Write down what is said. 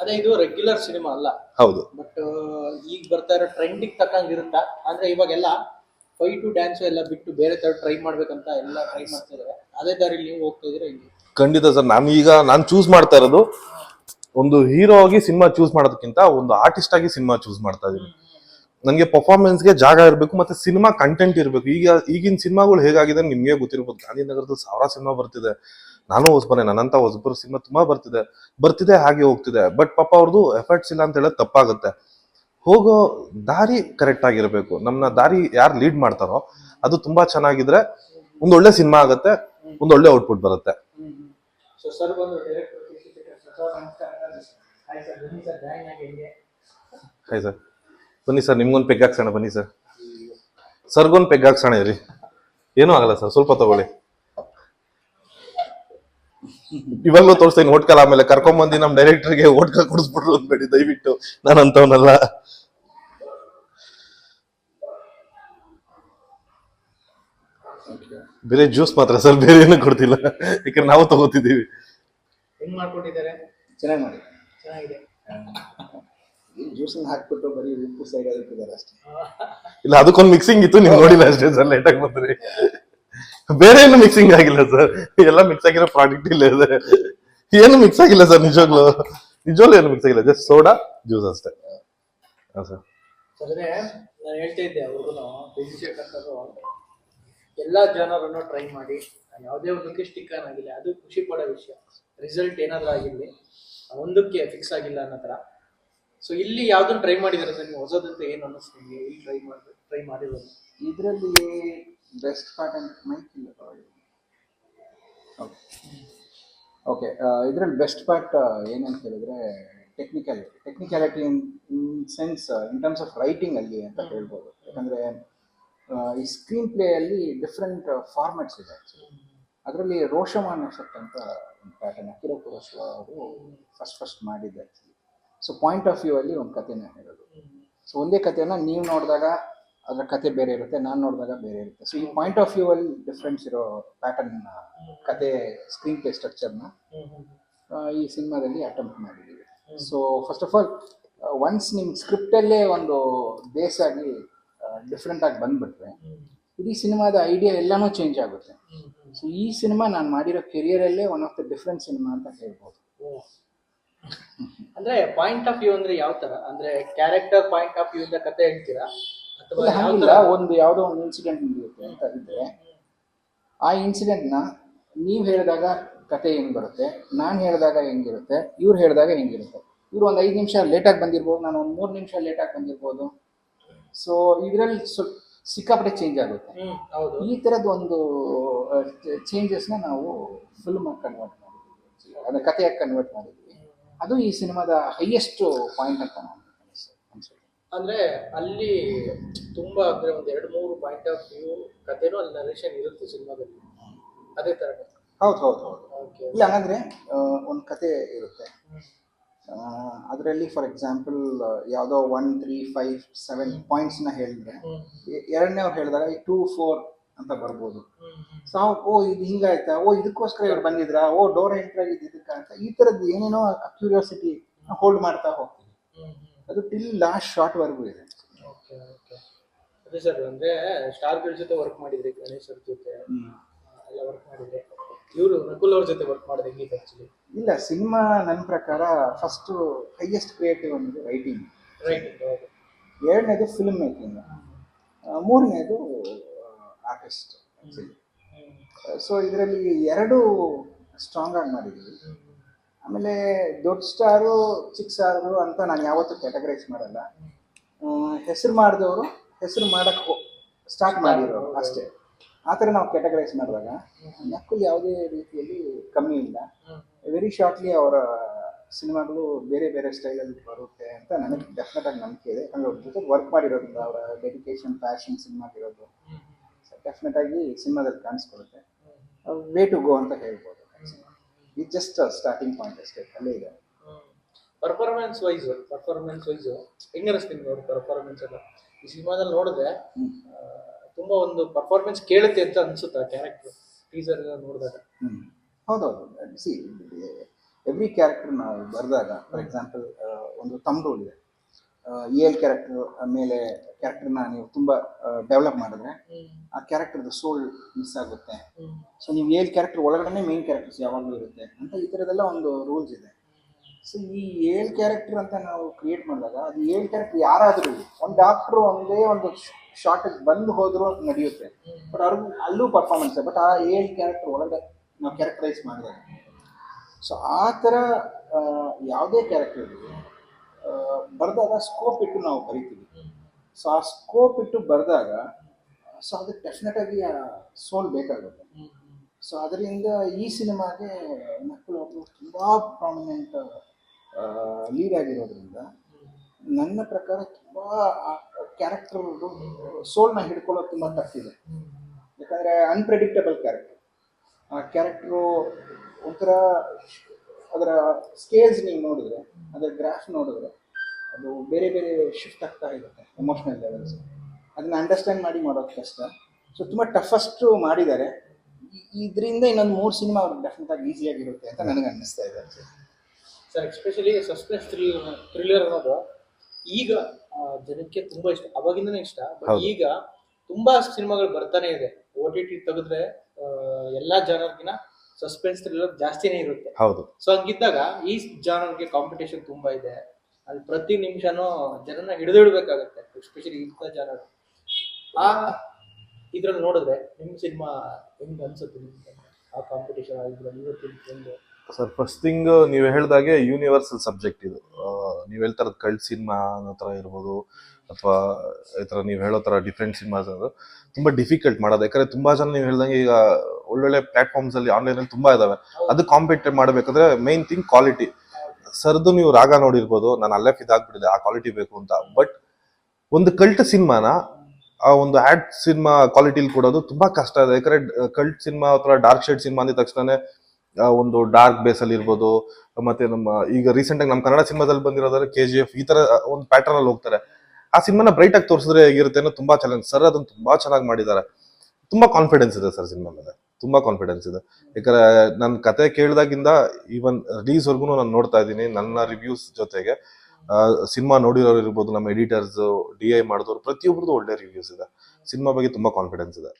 ಅದೇ ಇದು regular cinema ಅಲ್ಲ. ಹೌದು. ಬಟ್ ಈಗ ಬರ್ತಾ ಇರೋ ಟ್ರೆಂಡಿಗೆ ತಕ್ಕಂಗೆ ಇರುತ್ತಾ? ಅಂದ್ರೆ ಇವಾಗೆಲ್ಲ ಫೈಟು ಡ್ಯಾನ್ಸು ಎಲ್ಲ ಬಿಟ್ಟು ಬೇರೆ ತರ ಟ್ರೈ ಮಾಡ್ಬೇಕಂತ ಎಲ್ಲ ಟ್ರೈ ಮಾಡ್ತಾ ಇದಾರೆ. ಅದೇ ದಾರಿಲಿ ನೀವು ಹೋಗ್ತಾ ಇದ್ರೆ ಇಲ್ಲಿ? ಖಂಡಿತ ಸರ್ ನಾನು ಈಗ ನಾನು ಚೂಸ್ ಮಾಡ್ತಾ ಇರೋದು ಒಂದು ಹೀರೋ ಆಗಿ ಸಿನಿಮಾ ಚೂಸ್ ಮಾಡೋದಕ್ಕಿಂತ ಒಂದು ಆರ್ಟಿಸ್ಟ್ ಆಗಿ ಸಿನಿಮಾ ಚೂಸ್ ಮಾಡ್ತಾ ಇದೀನಿ ನನಗೆ ಪರ್ಫಾರ್ಮೆನ್ಸ್ಗೆ ಜಾಗ ಇರಬೇಕು ಮತ್ತೆ ಸಿನಿಮಾ ಕಂಟೆಂಟ್ ಇರಬೇಕು. ಈಗ ಈಗಿನ ಸಿನಿಮಾಗಳು ಹೇಗಾಗಿದೆ ನಿಮಗೆ ಗೊತ್ತಿರ್ಬೋದು. ಗಾಂಧಿನಗರದಲ್ಲಿ ಸಾವಿರ ಸಿನಿಮಾ ಬರ್ತಿದೆ. ನಾನು ಹೊಸಬನೆ ನನ್ನಂತ ಹೊಸಬರು ಸಿನಿಮಾ ತುಂಬಾ ಬರ್ತಿದೆ ಬರ್ತಿದೆ ಹಾಗೆ ಹೋಗ್ತಿದೆ. ಬಟ್ ಪಾಪ ಅವ್ರದ್ದು ಎಫರ್ಟ್ಸ್ ಇಲ್ಲ ಅಂತ ಹೇಳೋದು ತಪ್ಪಾಗುತ್ತೆ. ಹೋಗೋ ದಾರಿ ಕರೆಕ್ಟ್ ಆಗಿರಬೇಕು. ನಮ್ಮನ್ನ ದಾರಿ ಯಾರು ಲೀಡ್ ಮಾಡ್ತಾರೋ ಅದು ತುಂಬಾ ಚೆನ್ನಾಗಿದ್ರೆ ಒಂದೊಳ್ಳೆ ಒಳ್ಳೆ ಸಿನಿಮಾ ಆಗುತ್ತೆ ಒಂದು ಒಳ್ಳೆ ಔಟ್ಪುಟ್ ಬರುತ್ತೆ. ಹಾಯ್ ಸರ್ ಬನ್ನಿ ಸರ್ ನಿಮ್ಗೊಂದು ಪೆಗ್ ಹಾಕ್ಸೋಣ ಬನ್ನಿ ಸರ್ ಸರ್ಗೊಂದು ಪೆಗ್ ಹಾಕ್ಸೋಣ ಇರಿ. ಏನೂ ಆಗಲ್ಲ ಸರ್ ಸ್ವಲ್ಪ ತಗೊಳ್ಳಿ. ಇವಾಗಲೂ ತೋರಿಸ್ತೀನಿ ಓಟ್ಕಲ್ ಆಮೇಲೆ ಕರ್ಕೊಂಬಂದು ನಮ್ಮ ಡೈರೆಕ್ಟರ್ಗೆ ಓಟ್ಕಲ್ ಕೊಡಿಸ್ಬಿಟ್ರು ಅಂದ್ಬೇಡಿ ದಯವಿಟ್ಟು. ನಾನು ಅಂತವನಲ್ಲ ಬೇರೆ ಜ್ಯೂಸ್ ಮಾತ್ರ ಸರ್ ಬೇರೆ ಏನು ಕೊಡ್ತಿಲ್ಲ. ಯಾಕಂದ್ರೆ ನಾವು ತಗೋತಿದ್ದೀವಿ. ಹೆಂಗ್ ಮಾಡ್ಕೊಟ್ಟಿದ್ದಾರೆ? ಚೆನ್ನಾಗಿ ಮಾಡಿ. ಚೆನ್ನಾಗಿದೆ. ಜ್ಯೂಸನ್ನ ಹಾಕ್ಬಿಟ್ಟು ಬರೀ ಉಪ್ಪು ಸೈಡ್ ಇಟ್ಟಿದ್ದಾರೆ ಅಷ್ಟೇ. ಇಲ್ಲ ಅದಕ್ಕೊಂದು ಮಿಕ್ಸಿಂಗ್ ಇತ್ತು ನೀವು ನೋಡಿಲ್ಲ ಅಷ್ಟೇ ಸರ್ ಲೇಟ್ ಆಗಿ ಬಂದ್ರಿ. ಬೇರೆ ಏನು ಮಿಕ್ಸಿಂಗ್ ಆಗಿಲ್ಲ ಸರ್ ಎಲ್ಲ ಮಿಕ್ಸ್ ಆಗಿರೋ ಪ್ರಾಡಕ್ಟ್ ಇಲ್ಲ ಇದೆ. ಏನು ಮಿಕ್ಸ್ ಆಗಿಲ್ಲ ಸರ್ ನಿಜವಾಗ್ಲು. ನಿಜವಾಗ್ಲು ಏನು ಮಿಕ್ಸ್ ಆಗಿಲ್ಲ ಜಸ್ಟ್ ಸೋಡಾ ಜ್ಯೂಸ್ ಅಷ್ಟೇ. ಹಾಂ ಸರ್ ಸರ್ ಅದೇ ನಾನು ಹೇಳ್ತಾ ಇದ್ದೆ ಅಭಿಷೇಕ್ ಅಂತರು ಎಲ್ಲಾ ಜನರನ್ನು ಟ್ರೈ ಮಾಡಿ ಯಾವುದೇ ಒಂದಕ್ಕೆ ಸ್ಟಿಕ್ ಆನ್ ಆಗಿಲ್ಲ ಅದು ಖುಷಿ ಪಡೋ ವಿಷಯ. ರಿಸಲ್ಟ್ ಏನಾದ್ರೂ ಆಗಿರ್ಲಿ ಒಂದಕ್ಕೆ ಫಿಕ್ಸ್ ಆಗಿಲ್ಲ ಅನ್ನೋ ಥರ. ಸೊ ಇಲ್ಲಿ ಯಾವ್ದನ್ನ ಟ್ರೈ ಮಾಡಿದಾರೆ ಸರ್ ನೀವು ಹೊಸದಂತ ಏನು ಅನ್ನಿಸ್ತು ನಿಮಗೆ ಇಲ್ಲಿ ಟ್ರೈ ಮಾಡಿ ಟ್ರೈ ಮಾಡಿರೋದು? ಇದರಲ್ಲಿ ಬೆಸ್ಟ್ ಪಾರ್ಟ್ ಅಂತ ಮೈಕ್ ಇಲ್ಲ ಓಕೆ ಇದರಲ್ಲಿ ಬೆಸ್ಟ್ ಪಾರ್ಟ್ ಏನಂತ ಹೇಳಿದ್ರೆ technicality technicality in in sense in terms of writing ಅಲ್ಲಿ ಅಂತ ಹೇಳ್ಬೋದು. ಯಾಕಂದ್ರೆ ಈ ಸ್ಕ್ರೀನ್ ಪ್ಲೇ ಅಲ್ಲಿ ಡಿಫ್ರೆಂಟ್ ಫಾರ್ಮ್ಯಾಟ್ಸ್ ಇದೆ ಆಕ್ಚುಲಿ ಅದರಲ್ಲಿ ರೋಷಮಾನ್ ಅಂತ ಒಂದು ಪ್ಯಾಟರ್ನ್ ಅಕಿರೋ ಕುರೋಶ್ವ ಅವರು ಫಸ್ಟ್ ಫಸ್ಟ್ ಮಾಡಿದ್ದೆ actually so point of view ಅಲ್ಲಿ ಒಂದು ಕಥೆನ ಹೇಳೋದು. ಸೊ ಒಂದೇ ಕಥೆನ ನೀವು ನೋಡಿದಾಗ ಅದರ ಕತೆ ಬೇರೆ ಇರುತ್ತೆ ನಾನು ನೋಡಿದಾಗ ಬೇರೆ ಇರುತ್ತೆ. ಸೊ ಈ ಪಾಯಿಂಟ್ ಆಫ್ ವ್ಯೂ ಅಲ್ಲಿ ಡಿಫ್ರೆನ್ಸ್ ಇರೋ ಪ್ಯಾಟರ್ನ್ ಕತೆ ಸ್ಕ್ರೀನ್ ಪ್ಲೇ ಸ್ಟ್ರಕ್ಚರ್ನ ಈ ಸಿನಿಮಾದಲ್ಲಿ ಅಟೆಂಪ್ಟ್ ಮಾಡಿದ್ದೀವಿ. So first of all once ನಿಮ್ಮ ಸ್ಕ್ರಿಪ್ಟಲ್ಲೇ ಒಂದು ಬೇಸ್ ಆಗಿ ಡಿಫ್ರೆಂಟ್ ಆಗಿ ಬಂದ್ಬಿಟ್ರೆ ಇಡೀ ಸಿನಿಮಾದ ಐಡಿಯಾ ಎಲ್ಲಾನು ಚೇಂಜ್ ಆಗುತ್ತೆ. ಸೊ ಈ ಸಿನಿಮಾ ನಾನು ಮಾಡಿರೋ ಕೆರಿಯರಲ್ಲೇ one of the different cinema ಅಂತ ಹೇಳ್ಬೋದು. ಅಂದ್ರೆ ಪಾಯಿಂಟ್ ಆಫ್ ವ್ಯೂ ಅಂದ್ರೆ ಯಾವ ತರ ಅಂದ್ರೆ ಕ್ಯಾರೆಕ್ಟರ್ ಪಾಯಿಂಟ್ ಆಫ್ ವ್ಯೂ ಇಂದ ಕತೆ ಹೇಳ್ತೀರಾ? ಇಲ್ಲ, ಹಂಗಿಲ್ಲ. ಒಂದು ಯಾವುದೋ ಒಂದು ಇನ್ಸಿಡೆಂಟ್ ನಡೆಯುತ್ತೆ ಅಂತ ಇದ್ರೆ ಆ ಇನ್ಸಿಡೆಂಟ್ನ ನೀವು ಹೇಳಿದಾಗ ಕತೆ ಹೆಂಗೆ ಬರುತ್ತೆ ನಾನು ಹೇಳಿದಾಗ ಹೆಂಗಿರುತ್ತೆ ಇವ್ರು ಹೇಳಿದಾಗ ಹೆಂಗಿರುತ್ತೆ. ಇವ್ರು ಒಂದು ಐದು ನಿಮಿಷ ಲೇಟಾಗಿ ಬಂದಿರ್ಬೋದು ನಾನು ಒಂದು ಮೂರು ನಿಮಿಷ ಲೇಟಾಗಿ ಬಂದಿರ್ಬೋದು. ಸೊ ಇದರಲ್ಲಿ ಸ್ವಲ್ಪ ಸಿಕ್ಕಾಪಟ್ಟೆ ಚೇಂಜ್ ಆಗುತ್ತೆ. ಹೌದು. ಈ ಥರದ್ದು ಒಂದು ಚೇಂಜಸ್ನ ನಾವು ಫಿಲ್ಮ್ ಕನ್ವರ್ಟ್ ಮಾಡಿದ್ವಿ. ಅದನ್ನ ಕಥೆಯಾಗಿ ಕನ್ವರ್ಟ್ ಮಾಡಿದ್ವಿ. ಅದು ಈ ಸಿನಿಮಾದ ಹೈಯೆಸ್ಟ್ ಪಾಯಿಂಟ್ ಅಂತ ನಾನು ಅಂದ್ರೆ ಅಲ್ಲಿ ತುಂಬಾ ಅಂದ್ರೆ ಒಂದ್ ಎರಡು ಮೂರು ಪಾಯಿಂಟ್ ಆಫ್ ವ್ಯೂ ಕಥೆನೂ ಅಲ್ಲಿ ನರೇಷನ್ ಇರುತ್ತೆ ಸಿನಿಮಾದಲ್ಲಿ. ಅದೇ ತರ ಹೌದು ಹೌದು ಹೌದು. ಓಕೆ ಇಲ್ಲ ಹಂಗಂದ್ರೆ ಒಂದು ಕತೆ ಇರುತ್ತೆ. ಅದರಲ್ಲಿ ಫಾರ್ ಎಕ್ಸಾಂಪಲ್ ಯಾವುದೋ ಒನ್ ತ್ರೀ ಫೈವ್ ಸೆವೆನ್ ಪಾಯಿಂಟ್ಸ್ನ ಹೇಳಿದ್ರೆ ಎರಡನೇ ಅವ್ರು ಹೇಳಿದಾಗ ಈ ಟೂ ಫೋರ್ ಅಂತ ಬರ್ಬೋದು. ಸೊ ಓ ಇದು ಹಿಂಗಾಯ್ತಾ? ಓ ಇದಕ್ಕೋಸ್ಕರ ಇವ್ರು ಬಂದಿದ್ರಾ? ಓ ಡೋರ್ ಎಂಟ್ರ್ ಆಗಿದ್ದು ಇದಕ್ಕ ಅಂತ ಈ ಥರದ್ದು ಏನೇನೋ ಕ್ಯೂರಿಯಾಸಿಟಿ ಹೋಲ್ಡ್ ಮಾಡ್ತಾ ಹೋಗ್ತೀವಿ ಅದು ಟಿಲ್ ಲಾಸ್ಟ್ ಶಾರ್ಟ್ ವರ್ಗು ಇದೆ. Okay okay. ಅದೇ ಸರ್ ಅಂದ್ರೆ ಸ್ಟಾರ್ ಜೊತೆ ವರ್ಕ್ ಮಾಡಿದ್ರಿ ಗಣೇಶ್ ಅವ್ರ ಜೊತೆ ಎಲ್ಲ ವರ್ಕ್ ಮಾಡಿದ್ರಿ. ಇವರು ನಕುಲ್ ಅವ್ರ ಜೊತೆ ವರ್ಕ್ ಮಾಡೋದು ಆಕ್ಚುಲಿ ಇಲ್ಲ ಸಿನಿಮಾ ನನ್ನ ಪ್ರಕಾರ ಫಸ್ಟು ಹೈಯೆಸ್ಟ್ ಕ್ರಿಯೇಟಿವ್ ಅನ್ನೋದು ರೈಟಿಂಗ್ ರೈಟ್ ಹೌದು. ಎರಡನೇದು ಫಿಲ್ಮ್ ಮೇಕಿಂಗ್ ಮೂರನೇದು ಆರ್ಟಿಸ್ಟ್ ಸೊ ಇದರಲ್ಲಿ ಎರಡು ಸ್ಟ್ರಾಂಗ್ ಆಗಿ ಮಾಡಿದ್ದೀವಿ. ಆಮೇಲೆ ದೊಡ್ಡ ಸ್ಟಾರು ಚಿಕ್ಕ ಸ್ಟಾರು ಅಂತ ನಾನು ಯಾವತ್ತೂ ಕ್ಯಾಟಗರೈಸ್ ಮಾಡಲ್ಲ. ಹೆಸರು ಮಾಡಿದವರು ಹೆಸರು ಮಾಡಕ್ಕೆ ಸ್ಟಾರ್ಟ್ ಮಾಡಿರೋರು ಅಷ್ಟೇ. ಆ ಥರ ನಾವು ಕ್ಯಾಟಗರೈಸ್ ಮಾಡಿದಾಗ ನಕ್ಕು ಯಾವುದೇ ರೀತಿಯಲ್ಲಿ ಕಮ್ಮಿ ಇಲ್ಲ. ವೆರಿ ಶಾರ್ಟ್ಲಿ ಅವರ ಸಿನಿಮಾಗಳು ಬೇರೆ ಬೇರೆ ಸ್ಟೈಲಲ್ಲಿ ಬರುತ್ತೆ ಅಂತ ನನಗೆ ಡೆಫಿನೆಟ್ ಆಗಿ ನಂಬಿಕೆ ಇದೆ. ಯಾಕಂದ್ರೆ ಅವ್ರ ಜೊತೆ ವರ್ಕ್ ಮಾಡಿರೋದ್ರಿಂದ ಅವರ ಡೆಡಿಕೇಶನ್ ಪ್ಯಾಷನ್ ಸಿನಿಮಾಗಿರೋದು ಡೆಫಿನೆಟ್ ಆಗಿ ಸಿನಿಮಾದಲ್ಲಿ ಕಾಣಿಸ್ಕೊಳುತ್ತೆ. ವೇ ಟು ಗೋ ಅಂತ ಹೇಳ್ಬೋದು. ಇದು ಜಸ್ಟ್ ಸ್ಟಾರ್ಟಿಂಗ್ ಪಾಯಿಂಟ್ ಅಷ್ಟೇ ಅಲ್ಲೇ ಇದೆ ಪರ್ಫಾರ್ಮೆನ್ಸ್ ವೈಸ್ ಪರ್ಫಾರ್ಮೆನ್ಸ್ ವೈಸ್ ಹೆಂಗನಿಸ್ತೀನಿ ನೋಡಿ ಪರ್ಫಾರ್ಮೆನ್ಸ್ ಎಲ್ಲ. ಈ ಸಿನಿಮಾದಲ್ಲಿ ನೋಡಿದ್ರೆ. ತುಂಬಾ ಒಂದು ಪರ್ಫಾರ್ಮೆನ್ಸ್ ಕೇಳುತ್ತೆ ಅಂತ ಅನ್ಸುತ್ತೆ ಕ್ಯಾರೆಕ್ಟರ್ ಟೀಸರ್ ನೋಡಿದಾಗ. ಹ್ಮ್. ಹೌದೌದು. ಸಿ ಎವ್ರಿ ಕ್ಯಾರೆಕ್ಟರ್ ನಾವು ಬರೆದಾಗ ಫಾರ್ ಎಕ್ಸಾಂಪಲ್ ಒಂದು ತಮ್ ರೋಲ್ ಇದೆ ಎ ಎಲ್ ಕ್ಯಾರೆಕ್ಟರ್ ಮೇಲೆ ಕ್ಯಾರೆಕ್ಟರ್ನ ನೀವು ತುಂಬಾ ಡೆವಲಪ್ ಮಾಡಿದ್ರೆ ಆ ಕ್ಯಾರೆಕ್ಟರ್ದು ಸೋಲ್ ಮಿಸ್ ಆಗುತ್ತೆ. ಸೊ ನೀವು ಏಳು ಕ್ಯಾರೆಕ್ಟರ್ ಒಳಗಡೆ ಮೇನ್ ಕ್ಯಾರೆಕ್ಟರ್ಸ್ ಯಾವಾಗಲೂ ಇರುತ್ತೆ ಅಂತ ಈ ಥರದ್ದೆಲ್ಲ ಒಂದು ರೂಲ್ಸ್ ಇದೆ. ಸೊ ಈ ಏಳು ಕ್ಯಾರೆಕ್ಟರ್ ಅಂತ ನಾವು ಕ್ರಿಯೇಟ್ ಮಾಡಿದಾಗ ಅದು ಏಳು ಕ್ಯಾರೆಕ್ಟರ್ ಯಾರಾದರೂ ಒಂದು ಡಾಕ್ಟ್ರು ಒಂದೇ ಒಂದು ಶಾರ್ಟೇಜ್ ಬಂದು ಹೋದರೂ ನಡೆಯುತ್ತೆ. ಬಟ್ ಅವ್ರಿಗೆ ಅಲ್ಲೂ ಪರ್ಫಾರ್ಮೆನ್ಸ್ ಬಟ್ ಆ ಏಳು ಕ್ಯಾರೆಕ್ಟರ್ ಒಳಗಡೆ ನಾವು ಕ್ಯಾರೆಕ್ಟರೈಸ್ ಮಾಡಿದಾಗ. ಸೊ ಆ ಥರ ಯಾವುದೇ ಕ್ಯಾರೆಕ್ಟರ್ ಬರೆದಾಗ ಸ್ಕೋಪ್ ಇಟ್ಟು ನಾವು ಬರಿತೀವಿ. ಸೊ ಆ ಸ್ಕೋಪ್ ಇಟ್ಟು ಬರೆದಾಗ ಸೊ ಅದಕ್ಕೆ ಡೆಫಿನೆಟಾಗಿ ಸೋಲ್ ಬೇಕಾಗುತ್ತೆ. ಸೊ ಅದರಿಂದ ಈ ಸಿನಿಮಾಗೆ ಮಕ್ಕಳು ಅವರು ತುಂಬ ಪ್ರಾಮಿನೆಂಟ್ ಲೀಡ್ ಆಗಿರೋದ್ರಿಂದ ನನ್ನ ಪ್ರಕಾರ ತುಂಬ ಕ್ಯಾರೆಕ್ಟರ್ ಸೋಲ್ನ ಹಿಡ್ಕೊಳ್ಳೋದು ತುಂಬ ಇದೆ. ಯಾಕಂದರೆ ಅನ್ಪ್ರೆಡಿಕ್ಟಬಲ್ ಕ್ಯಾರೆಕ್ಟರ್ ಆ ಕ್ಯಾರೆಕ್ಟ್ರು ಒಂಥರ ಅದರ ಸ್ಕೇಲ್ಸ್ ನೀವು ನೋಡಿದ್ರೆ ಅದರ ಗ್ರಾಫ್ ನೋಡಿದ್ರೆ ಅದು ಬೇರೆ ಬೇರೆ ಶಿಫ್ಟ್ ಆಗ್ತಾ ಇರುತ್ತೆ ಎಮೋಷ್ನಲ್ ಲೆವೆಲ್ಸ್ ಅದನ್ನ ಅಂಡರ್ಸ್ಟ್ಯಾಂಡ್ ಮಾಡಿ ಮಾಡೋಕೆ ಕಷ್ಟ ಸೊ ತುಂಬ ಟಫಸ್ಟ್ ಮಾಡಿದ್ದಾರೆ. ಇದರಿಂದ ಇನ್ನೊಂದು ಮೂರು ಸಿನಿಮಾ ಅವ್ರಿಗೆ ಡೆಫಿನೆಟ್ ಆಗಿ ಈಸಿಯಾಗಿರುತ್ತೆ ಅಂತ ನನಗೆ ಅನ್ನಿಸ್ತಾ ಇದೆ. Sir especially suspense thriller thriller ಅನ್ನೋದು ಈಗ ಜನಕ್ಕೆ ತುಂಬಾ ಇಷ್ಟ. ಅವಾಗಿಂದನೇ ಇಷ್ಟ ಬಟ್ ಈಗ ತುಂಬಾ ಸಿನಿಮಾಗಳು ಬರ್ತಾನೆ ಇದೆ. ಓ ಟಿ ಟಿ ತೆಗೆದ್ರೆ ಎಲ್ಲಾ ಜನರ್ಗಿನ ಸಸ್ಪೆನ್ಸ್ ಥ್ರಿಲ್ಲರ್ ಜಾಸ್ತಿನೇ ಇರುತ್ತೆ. ಹೌದು. ಸೊ ಹಂಗಿದ್ದಾಗ ಈ ಜಾನರ್ಗೆ ಕಾಂಪಿಟೇಷನ್ ತುಂಬಾ ಇದೆ. ಅಲ್ಲಿ ಪ್ರತಿ ನಿಮಿಷನೂ ಜನನ ಹಿಡಿದಿಡ್ಬೇಕಾಗತ್ತೆ ಎಸ್ಪೆಷಲಿ ಇಂಥ ಜಾನರ್. ಆ ಇದ್ರಲ್ಲಿ ನೋಡಿದ್ರೆ ನಿಮ್ ಸಿನಿಮಾ ಹೆಂಗ್ ಅನ್ಸುತ್ತೆ ನಿಮ್ಗೆ? ಆ ಕಾಂಪಿಟೇಷನ್ ಆಗಿದ್ರೆ ಇವತ್ತಿನ ಒಂದು ಸರ್ ಫಸ್ಟ್ ಥಿಂಗ್ ನೀವು ಹೇಳ್ದಾಗೆ ಯೂನಿವರ್ಸಲ್ ಸಬ್ಜೆಕ್ಟ್ ಇದು. ನೀವು ಹೇಳ್ತಾರದ್ ಕಲ್ಟ್ ಸಿನಿಮಾ ಅನ್ನೋ ಥರ ಇರ್ಬೋದು, ಅಥವಾ ಈ ಥರ ನೀವು ಹೇಳೋ ಥರ ಡಿಫ್ರೆಂಟ್ ಸಿನಿಮಾಸ್ ಅನ್ನೋದು ತುಂಬ ಡಿಫಿಕಲ್ಟ್ ಮಾಡೋದು. ಯಾಕಂದ್ರೆ ತುಂಬಾ ಜನ ನೀವು ಹೇಳ್ದಂಗೆ ಈಗ ಒಳ್ಳೊಳ್ಳೆ ಪ್ಲಾಟ್ಫಾರ್ಮ್ಸ್ ಅಲ್ಲಿ ಆನ್ಲೈನ್ ಇದ್ದಾವೆ ತುಂಬಾ ಇದಾವೆ. ಅದು ಕಾಂಪಿಟೇಟ್ ಮಾಡಬೇಕಾದ್ರೆ ಮೈನ್ ಥಿಂಗ್ ಕ್ವಾಲಿಟಿ ಸರ್ದು ನೀವು ರಾಗ ನೋಡಿರ್ಬೋದು, ನಾನು ಅಲ್ಲೇ ಇದಾಗ್ಬಿಟ್ಟಿದೆ ಆ ಕ್ವಾಲಿಟಿ ಬೇಕು ಅಂತ. ಬಟ್ ಒಂದು ಕಲ್ಟ್ ಸಿನಿಮಾನ ಆ ಒಂದು ಆಡ್ ಸಿನಿಮಾ ಕ್ವಾಲಿಟಿಲಿ ಕೊಡೋದು ತುಂಬಾ ಕಷ್ಟ ಇದೆ. ಯಾಕಂದ್ರೆ ಕಲ್ಟ್ ಸಿನಿಮಾ ಅಥವಾ ಡಾರ್ಕ್ ಶೇಡ್ ಸಿನಿಮಾ ಅಂದಿದ ತಕ್ಷಣ ಒಂದು ಡಾರ್ಕ್ ಬೇಸ್ ಅಲ್ಲಿ ಇರ್ಬೋದು, ಮತ್ತೆ ನಮ್ಮ ಈಗ ರೀಸೆಂಟ್ ಆಗಿ ನಮ್ಮ ಕನ್ನಡ ಸಿನಿಮಾದಲ್ಲಿ ಬಂದಿರೋದಾದ್ರೆ ಕೆ ಜಿ ಎಫ್ ಈ ತರ ಒಂದು ಪ್ಯಾಟರ್ನ್ ಅಲ್ಲಿ ಹೋಗ್ತಾರೆ. ಆ ಸಿನಿಮಾನ ಬ್ರೈಟ್ ಆಗಿ ತೋರಿಸಿದ್ರೆ ಹೇಗಿರುತ್ತೆ ಅನ್ನೋ ತುಂಬಾ ಚಾಲೆಂಜ್ ಸರ್ ಅದನ್ನ ತುಂಬಾ ಚೆನ್ನಾಗಿ ಮಾಡಿದ್ದಾರೆ. ತುಂಬಾ ಕಾನ್ಫಿಡೆನ್ಸ್ ಇದೆ ಸರ್ ಸಿನಿಮಾ ಮೇಲೆ. ತುಂಬಾ ಕಾನ್ಫಿಡೆನ್ಸ್ ಇದೆ. ಯಾಕಂದ್ರೆ ನನ್ನ ಕತೆ ಕೇಳಿದಾಗಿಂದ ಈವನ್ ರಿಲೀಸ್ ವರ್ಗು ನಾನು ನೋಡ್ತಾ ಇದ್ದೀನಿ. ನನ್ನ ರಿವ್ಯೂಸ್ ಜೊತೆಗೆ ಸಿನಿಮಾ ನೋಡಿರೋರು ಇರ್ಬೋದು, ನಮ್ಮ ಎಡಿಟರ್ಸ್ ಡಿ ಐ ಮಾಡಿದವರು ಪ್ರತಿಯೊಬ್ಬರದು ಒಳ್ಳೆ ರಿವ್ಯೂಸ್ ಇದೆ. ಸಿನಿಮಾ ಬಗ್ಗೆ ತುಂಬಾ ಕಾನ್ಫಿಡೆನ್ಸ್ ಇದೆ.